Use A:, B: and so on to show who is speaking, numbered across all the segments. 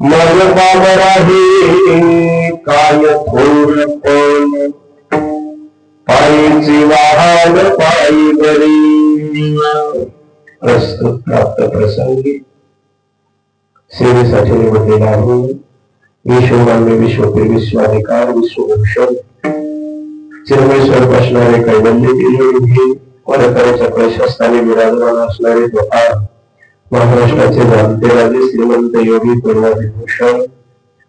A: मग राही काय थोर पण पायीची वाहन पायी बरी. प्रस्तुत प्राप्त प्रसंगी. सेवेसाठी निवडलेला आहे विश्वमान्य विश्वपीर विश्वाधिकार विश्वभूषण. चिरमेश्वर असणारे कैवल्य दिले वरकऱ्याच्या प्रशस्ताने विराजमान असणारे गोपाळ. महाराष्ट्राचे जाणते राजे श्रीमंत योगी पूर्वाधिभूषण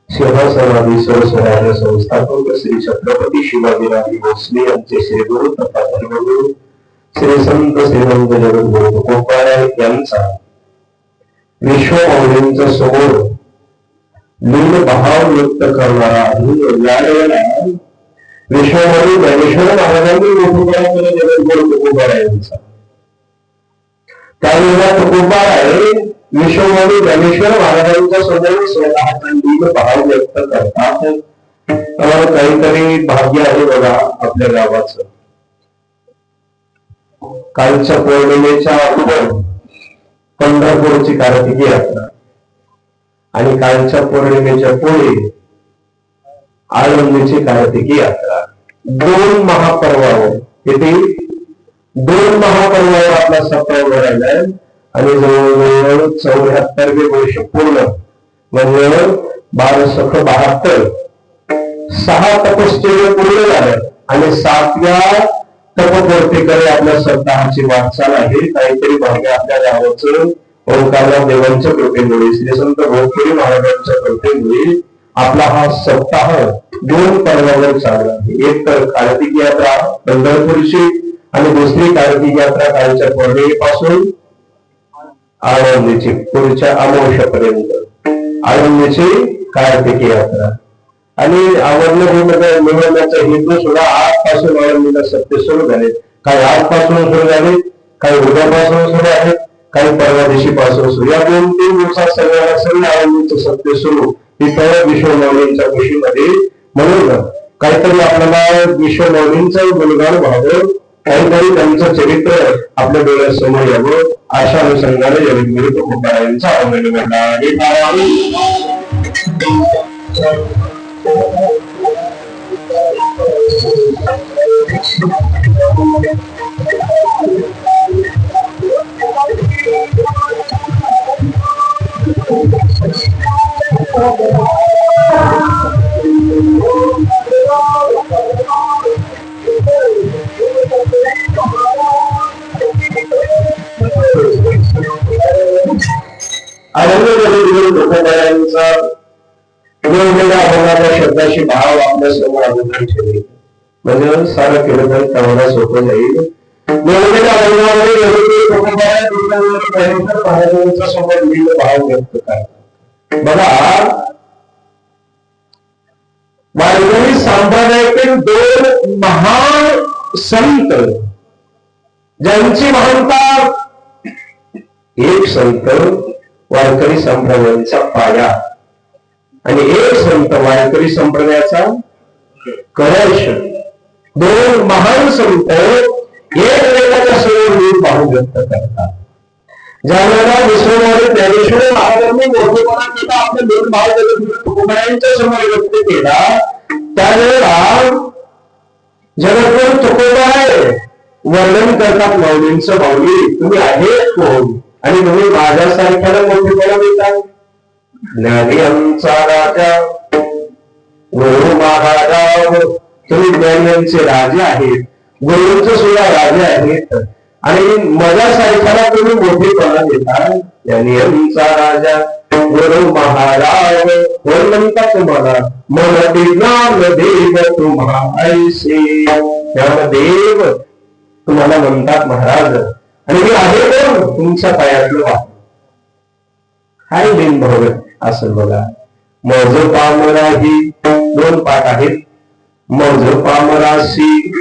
A: सिंहासनाधीश्वर सरसराज संस्थापक श्री छत्रपती शिवाजीराजे भोसले यांचे श्री गुरु तथा धर्मगुरु श्री संत श्रीमंत जगद्गुरु गोपाळ यांचा विश्वमौलींच्या समोर लीन भाव व्यक्त करणारा अजून विश्वमौली ज्ञानेश्वर महाराजांनी मोठेपणा केलं जगद्गुरु तुकोबारा यांचा त्यावेळेला तुकोबार आहे विश्वमौली ज्ञानेश्वर महाराजांच्या समोर स्वतःचा भाव व्यक्त करतात. काहीतरी भाग्य आहे बघा आपल्या गावाचं. कालच्या पौर्णिमेच्या अगोदर पंढरपूरची कार्तिकी यात्रा. आणि कालच्या पौर्णिमेच्या पुढे आळंदीची कार्तिकी यात्रा. दोन महापर्वावर किती? दोन महापर्वावर आपला सप्ताह आहे आणि जवळजवळ चौऱ्याहत्तरवे वर्ष पूर्ण म्हणजे बाराशे बहात्तर. सहा तपश्चर्य पूर्ण झालं आणि सातव्या तपपूर्तीकडे आपल्या सप्ताहाची वाटचाल आहे. काहीतरी भाग्य आपल्या गावाचं ओंकारनाथ देवांच्या कृपेमुळे श्री संत भोगपुरी महाराजांच्या कृपेमुळे आपला हा सप्ताह दोन पर्वावर चालला आहे. एक तर कार्तिक यात्रा पंढरपूरची आणि दुसरी कार्तिक यात्रा कालच्या पौर्णिमेपासून आळंदीची पुढच्या अमावश्यापर्यंत आळंदीची कार्तिक यात्रा. आणि आवडणं मिळवण्याचा हेतू सुद्धा आजपासून आळंदीला सत्य सुरू झाले काही आजपासून सुरू झाले काही उद्यापासून सुरू आहेत काही परवा दिवशीपासून सुरू. या दोन तीन दिवसात सगळ्याला सगळं आळंदीचं सत्य सुरू. ही सर्व विश्वमौलींच्या खुशीमध्ये म्हणून काहीतरी आपल्याला विश्वमौलींचं गुणगान व्हावं काहीतरी त्यांचं चरित्र आपल्या डोळ्यासमोर यावं अशा अनुषंगाने जगद्गुरु तुकोबारायांचा अवलंब घडला आणि आनंद अभंगाच्या शब्दाशी भाव आपल्यासमोर अभंगात ठेवले म्हणजे सारं केलं तर तेवढा सोपं जाईल समोर भाव व्यक्त करतात बघा संप्रदायातील दोन महान संत ज्यांची महानता एक संत वारकरी संप्रदायाचा पाया. आणि एक संत वारकरी संप्रदायाचा कलश. दोन महान संत एक वेळेच्या समोर भाव व्यक्त करतात. ज्यावेळेला विश्वनाथ ज्ञानेश्वर महाराजांनी मोठेपणा केला आपले दोन भाव तुकोबायांच्या समोर व्यक्त केला त्यावेळेला जगतभर तुकोबा वर्णन करतात माऊलींचं माऊली तुम्ही आहेत कोण? आणि तुम्ही माझ्यासारख्याला मोठेपणा देता ज्ञानी आमचा राजा. गुरु महाराज. तुम्ही ज्ञानी राजे आहेत. गुरुंचे सुद्धा राजे आहेत. आणि माझ्यासारख्याला तुम्ही मोठेपणा देता ज्ञानी आमचा राजा. गुरु महाराज. कोण म्हणतात तुम्हाला? मन ज्ञान देव तुम्हा ऐसे ज्ञानदेव. तुम्हाला म्हणतात महाराज आणि मी आहे कोण? तुमच्या पायातलं वाट बिन भगत असं बघा. मज पामराही दोन पाठ आहेत. मज पामराशी